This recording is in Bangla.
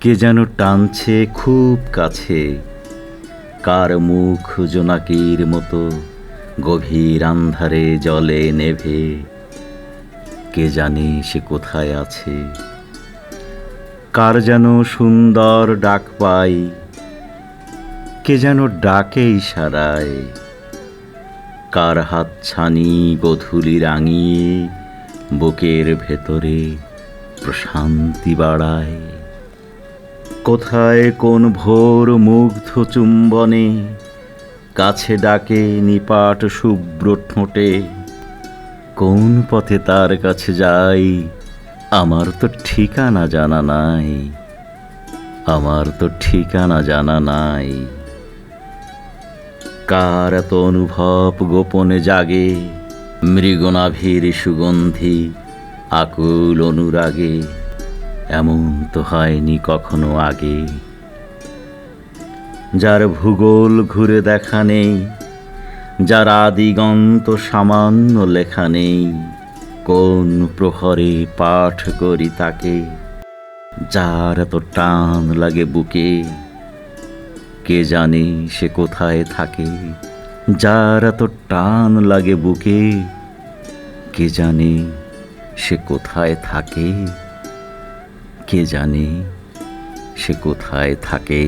কে যেন টানছে খুব কাছে। কার মুখ জোনাকির মতো, গভীর আন্ধারে জলে নেভে। কে জানে সে কোথায় আছে। কার যেন সুন্দর ডাক পাই কে যেন ডাকে ইশারায়। কার হাত ছানি গধুলি রাঙিয়ে, বুকের ভেতরে প্রশান্তি বাড়ায়। কোথায় কোন ভোর মুগ্ধ চুম্বনে? কাছে ডাকে নিপাট শুভ্র ঠোঁটে। কোন পথে তার কাছে যাই? আমার তো ঠিকানা জানা নাই। আমার তো ঠিকানা জানা নাই। কার এত অনুভব গোপনে জাগে? মৃগনাভির সুগন্ধি আকুল অনুরাগে। এমন তো হয়নি কখনো আগে। যার ভূগোল ঘুরে দেখা নেই, যার আদিগন্ত সামান্য লেখা নেই, কোন প্রহরে পাঠ করি তাকে, যার এত টান লাগে বুকে। কে জানে সে কোথায় থাকে, যার এত টান লাগে বুকে। কে জানে সে কোথায় থাকে। কে জানে সে কোথায় থাকে?